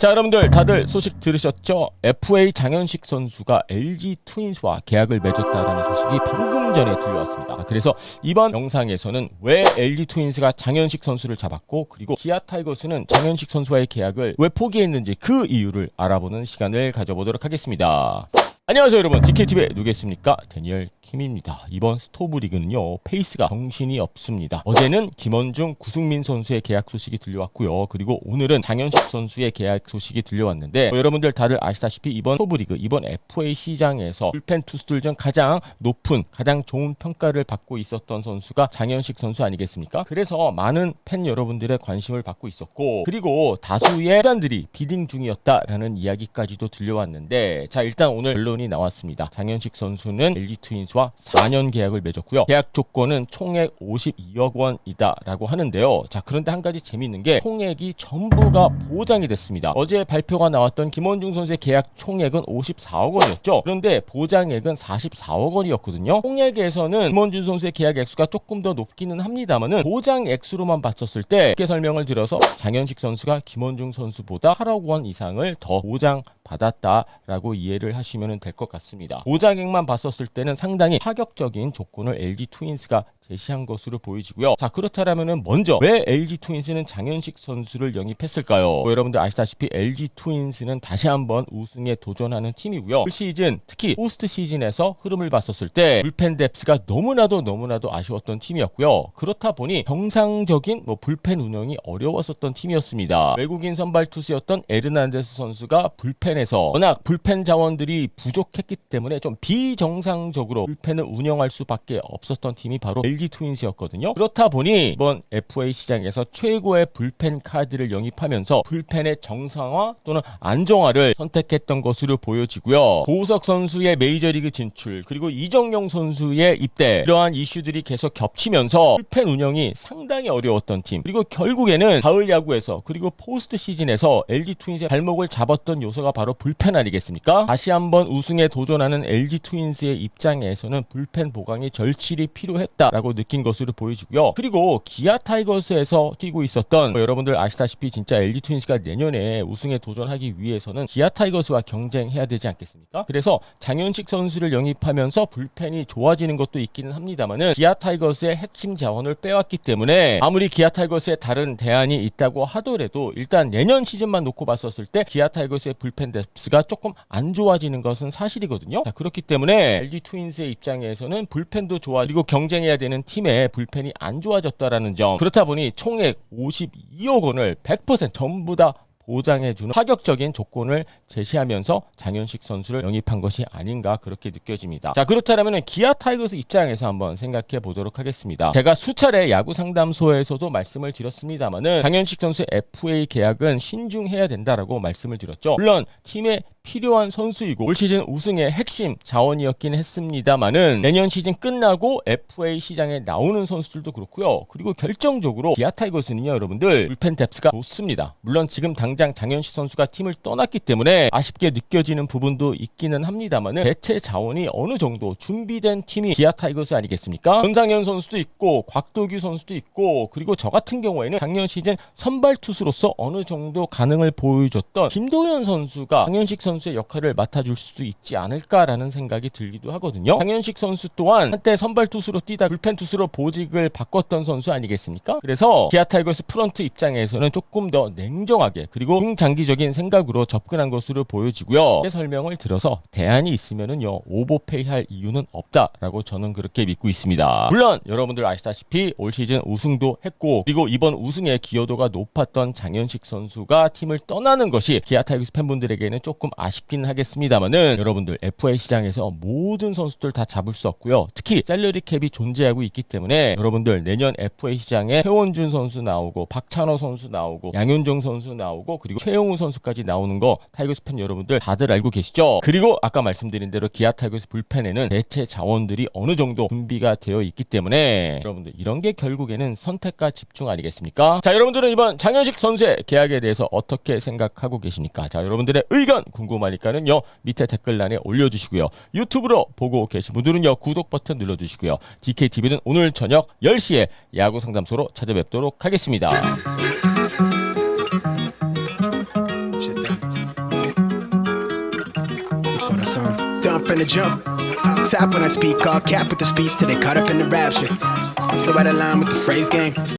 자, 여러분들 다들 소식 들으셨죠? FA 장현식 선수가 LG 트윈스와 계약을 맺었다라는 소식이 방금 전에 들려왔습니다. 아, 그래서 이번 영상에서는 왜 LG 트윈스가 장현식 선수를 잡았고 그리고 기아 타이거스는 장현식 선수와의 계약을 왜 포기했는지 그 이유를 알아보는 시간을 가져보도록 하겠습니다. 안녕하세요 여러분 DKTV의 누구겠습니까 데니얼 킴입니다. 이번 스토브 리그는요 페이스가 정신이 없습니다. 어제는 김원중 구승민 선수의 계약 소식이 들려왔고요. 그리고 오늘은 장현식 선수의 계약 소식이 들려왔는데 뭐 여러분들 다들 아시다시피 이번 스토브 리그 이번 FA 시장에서 불펜 투수들 중 가장 높은 가장 좋은 평가를 받고 있었던 선수가 장현식 선수 아니겠습니까? 그래서 많은 팬 여러분들의 관심을 받고 있었고 그리고 다수의 구단들이 비딩 중이었다라는 이야기까지도 들려왔는데 자 일단 오늘 결론이 나왔습니다. 장현식 선수는 LG 트윈스와 4년 계약을 맺었고요. 계약 조건은 총액 52억 원이다라고 하는데요. 자 그런데 한 가지 재미있는 게 총액이 전부가 보장이 됐습니다. 어제 발표가 나왔던 김원중 선수의 계약 총액은 54억 원이었죠. 그런데 보장액은 44억 원이었거든요. 총액에서는 김원중 선수의 계약 액수가 조금 더 높기는 합니다만은 보장 액수로만 봤었을 때 이렇게 설명을 들어서 장현식 선수가 김원중 선수보다 8억 원 이상을 더 보장 받았다라고 이해를 하시면 될 것 같습니다. 보장액만 봤었을 때는 상당히 파격적인 조건을 LG 트윈스가 제시한 것으로 보여지고요. 자 그렇다면은 먼저 왜 LG 트윈스는 장현식 선수를 영입했을까요? 뭐 여러분들 아시다시피 LG 트윈스는 다시 한번 우승에 도전하는 팀이고요. 올 시즌 특히 포스트 시즌에서 흐름을 봤었을 때 불펜 뎁스가 너무나도 너무나도 아쉬웠던 팀이었고요. 그렇다 보니 정상적인 뭐 불펜 운영이 어려웠었던 팀이었습니다. 외국인 선발 투수였던 에르난데스 선수가 불펜에서 워낙 불펜 자원들이 부족했기 때문에 좀 비정상적으로 불펜을 운영할 수밖에 없었던 팀이 바로 LG 트윈스였거든요. 그렇다 보니 이번 FA 시장에서 최고의 불펜 카드를 영입하면서 불펜의 정상화 또는 안정화를 선택했던 것으로 보여지고요. 고우석 선수의 메이저리그 진출 그리고 이정용 선수의 입대 이러한 이슈들이 계속 겹치면서 불펜 운영이 상당히 어려웠던 팀 그리고 결국에는 가을 야구에서 그리고 포스트 시즌에서 LG 트윈스의 발목을 잡았던 요소가 바로 불펜 아니겠습니까? 다시 한번 우승에 도전하는 LG 트윈스의 입장에서는 불펜 보강이 절실히 필요했다라고 느낀 것으로 보여지고요. 그리고 기아 타이거스에서 뛰고 있었던 뭐 여러분들 아시다시피 진짜 LG 트윈스가 내년에 우승에 도전하기 위해서는 기아 타이거스와 경쟁해야 되지 않겠습니까? 그래서 장현식 선수를 영입하면서 불펜이 좋아지는 것도 있기는 합니다만은 기아 타이거스의 핵심 자원을 빼왔기 때문에 아무리 기아 타이거스의 다른 대안이 있다고 하더라도 일단 내년 시즌만 놓고 봤었을 때 기아 타이거스의 불펜 뎁스가 조금 안 좋아지는 것은 사실이거든요. 자, 그렇기 때문에 LG 트윈스의 입장에서는 불펜도 좋아 그리고 경쟁해야 되는 팀의 불펜이 안 좋아졌다라는 점 그렇다 보니 총액 52억 원을 100% 전부 다 보장해주는 파격적인 조건을 제시하면서 장현식 선수를 영입한 것이 아닌가 그렇게 느껴집니다. 자 그렇다면 기아 타이거스 입장에서 한번 생각해 보도록 하겠습니다. 제가 수차례 야구 상담소에서도 말씀을 드렸습니다만은 장현식 선수의 FA 계약은 신중해야 된다라고 말씀을 드렸죠. 물론 팀의 필요한 선수이고 올 시즌 우승의 핵심 자원이었긴 했습니다만은 내년 시즌 끝나고 FA 시장에 나오는 선수들도 그렇고요. 그리고 결정적으로 기아 타이거스는요, 여러분들 불펜 뎁스가 좋습니다. 물론 지금 당장 장현식 선수가 팀을 떠났기 때문에 아쉽게 느껴지는 부분도 있기는 합니다만은 대체 자원이 어느 정도 준비된 팀이 기아 타이거스 아니겠습니까? 전상현 선수도 있고 곽도규 선수도 있고 그리고 저 같은 경우에는 작년 시즌 선발 투수로서 어느 정도 가능을 보여줬던 김도현 선수가 장현식 선수 의 역할을 맡아줄 수 있지 않을까라는 생각이 들기도 하거든요. 장현식 선수 또한 한때 선발 투수로 뛰다 불펜 투수로 보직을 바꿨던 선수 아니겠습니까? 그래서 기아 타이거스 프런트 입장에서는 조금 더 냉정하게 그리고 중장기적인 생각으로 접근한 것으로 보여지고요. 이 설명을 들어서 대안이 있으면은요 오버페이 할 이유는 없다라고 저는 그렇게 믿고 있습니다. 물론 여러분들 아시다시피 올 시즌 우승도 했고 그리고 이번 우승의 기여도가 높았던 장현식 선수가 팀을 떠나는 것이 기아 타이거스 팬분들에게는 조금 아쉽긴 하겠습니다만은 여러분들 FA 시장에서 모든 선수들 다 잡을 수 없고요. 특히 셀러리 캡이 존재하고 있기 때문에 여러분들 내년 FA 시장에 최원준 선수 나오고 박찬호 선수 나오고 양현종 선수 나오고 그리고 최영우 선수까지 나오는 거 타이거스 팬 여러분들 다들 알고 계시죠? 그리고 아까 말씀드린 대로 기아 타이거스 불펜에는 대체 자원들이 어느 정도 준비가 되어 있기 때문에 여러분들 이런 게 결국에는 선택과 집중 아니겠습니까? 자 여러분들은 이번 장현식 선수의 계약에 대해서 어떻게 생각하고 계십니까? 자 여러분들의 의견 궁금 궁금하니까는요 밑에 댓글란에 올려주시고요. 유튜브로 보고 계신 분들은요 구독 버튼 눌러주시고요. DKTV는 오늘 저녁 10시에 야구 상담소로 찾아뵙도록 하겠습니다. finna jump. Top when I speak, all cap with the speech till they caught up in the rapture. I'm so out of line with the phrase game.